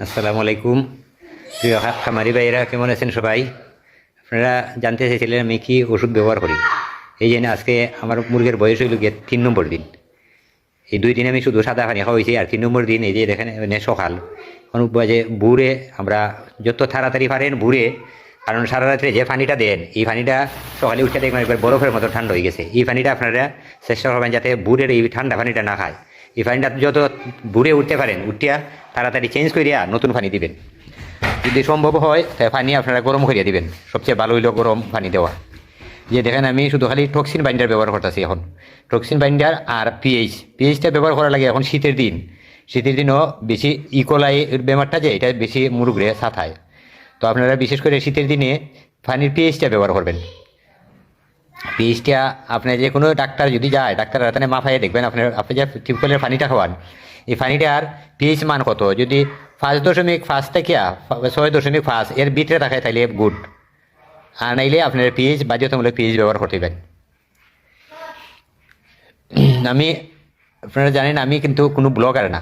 আসসালামু আলাইকুম প্রিয় খা- খামারি ভাইয়েরা, কেমন আছেন সবাই? আপনারা জানতে চাইছিলেন আমি কি ওষুধ ব্যবহার করি। এই জন্য আজকে আমার মুরগের বয়স হইল গিয়ে তিন নম্বর দিন। এই দুই দিন আমি শুধু সাদা পানি খাওয়াইছি আর তিন নম্বর দিন এই যে দেখেন মানে সকাল। কোনো বাজে বুড়ে আমরা যত তাড়াতাড়ি পারেন বুড়ে কারণ সারা রাত্রে যে পানিটা দেন, এই পানিটা সকালে উঠে দেখবেন একবার বরফের মতো ঠান্ডা হয়ে গেছে। এই পানিটা আপনারা চেষ্টা করবেন যাতে বুড়ের এই ঠান্ডা পানিটা না খায়। এই পানিটা যত বুড়ে উঠতে পারেন, উঠিয়া তাড়াতাড়ি চেঞ্জ করিয়া নতুন পানি দিবেন। যদি সম্ভব হয় তাহলে পানি আপনারা গরম করিয়া দিবেন। সবচেয়ে ভালো হইল গরম পানি দেওয়া। যে দেখেন আমি শুধু খালি টক্সিন বাইন্ডার ব্যবহার করতেছি এখন। টক্সিন বাইন্ডার আর পিএইচ পিএইচটা ব্যবহার করা লাগে এখন শীতের দিন। শীতের দিনও বেশি ইকোলাই বেমারটা যে, এটা বেশি মুরুগরে সাথায় তো আপনারা বিশেষ করে শীতের দিনে পানির পিএইচটা ব্যবহার করবেন। পিএইচটা আপনি যে কোনো ডাক্তার যদি যায় ডাক্তার রাতানে মাফাইয়ে দেখবেন আপনার আপনি যে টিউবওয়েলের পানিটা খাওয়ান, এই পানিটার পিএইচ মান কত? যদি পাঁচ দশমিক পাঁচ থেকে ছয় দশমিক পাঁচ, এর ভিতরে রাখায় তাহলে গুড। আর নাইলে আপনার পিএইচ বাধ্যতামূলক পিএইচ ব্যবহার করতে পারেন। আমি, আপনারা জানেন, আমি কিন্তু কোনো ব্লগার না,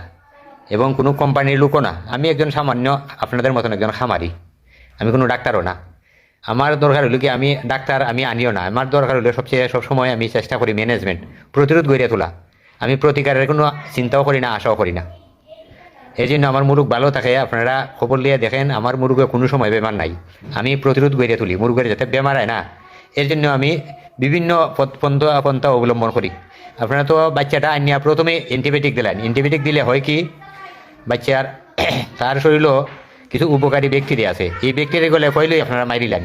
এবং কোনো কোম্পানির লোকও না। আমি একজন সামান্য আপনাদের মতন একজন খামারি। আমি কোনো ডাক্তারও না। আমার দরকার হলো কি আমি ডাক্তার, আমি আনিও না। আমার দরকার হলো সবচেয়ে সবসময় আমি চেষ্টা করি ম্যানেজমেন্ট প্রতিরোধ গড়িয়ে তোলা। আমি প্রতিকারের কোনো চিন্তাও করি না, আশাও করি না। এই জন্য আমার মুরুগ ভালো থাকে, আপনারা খবর নিয়ে দেখেন, আমার মুরুগে কোনো সময় বেমার নাই। আমি প্রতিরোধ গড়িয়ে তুলি মুরগের যাতে বেমার হয় না। এর জন্য আমি বিভিন্ন পন্থা পন্থা অবলম্বন করি। আপনারা তো বাচ্চাটা আনিয়া প্রথমে অ্যান্টিবায়োটিক দিলেন। অ্যান্টিবায়োটিক দিলে হয় কি, বাচ্চার তার শরীরও কিছু উপকারী ব্যাকটেরিয়া আছে। এই ব্যাকটেরিয়াগুলো কইলেই আপনারা মারিলেন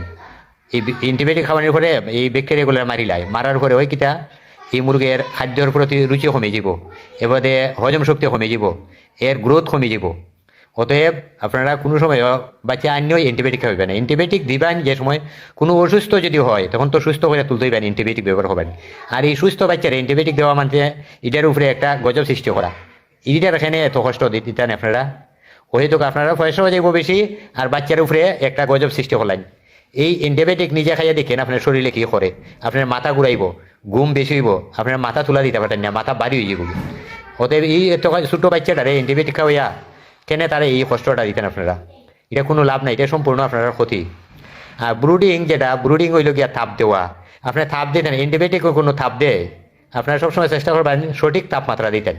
এই অ্যান্টিবায়োটিক খাওয়ানোর পরে এই ব্যাকটেরিয়াগুলো মারিলাই মারার পরে ওই কিটা এই মুরগের খাদ্যর প্রতি রুচি কমে যাব এবারে হজম শক্তি কমে যাব এর গ্রোথ কমে যাব অতএব আপনারা কোনো সময় বাচ্চা আনিও অ্যান্টিবায়োটিক খাবেন অ্যান্টিবায়োটিক দিবেন যে সময় কোনো অসুস্থ যদি হয়, তখন তো সুস্থ করে তুলতেই পারেন অ্যান্টিবায়োটিক ব্যবহার করবেন আর এই সুস্থ বাচ্চার অ্যান্টিবায়োটিক দেওয়া মানে এটার উপরে একটা গজব সৃষ্টি করা। এটার এখানে এত কষ্ট দিতেন আপনারা। হয়তো আপনারা পয়সাও যাইব বেশি, আর বাচ্চার উপরে একটা গজব সৃষ্টি হলেন এই অ্যান্টিবায়োটিক নিজে খাইয়া দেখেন আপনার শরীরে কি করে। আপনার মাথা ঘুরাইব, ঘুম বেশি হইব, আপনার মাথা তুলা দিতে পারেন না, মাথা বাড়ি হয়ে যাব অতএব এই এত ছোটো বাচ্চাটারে অ্যান্টিবায়োটিক খাওয়াইয়া কেন তারা এই কষ্টটা দিতেন আপনারা? এটা কোনো লাভ নাই, এটা সম্পূর্ণ আপনার ক্ষতি। আর ব্রুডিং যেটা ব্রুডিং হইল গিয়া তাপ দেওয়া। আপনার তাপ দিতেন অ্যান্টিবায়োটিক কোনো তাপ দেয়? আপনারা সবসময় চেষ্টা করবেন সঠিক তাপমাত্রা দিতেন।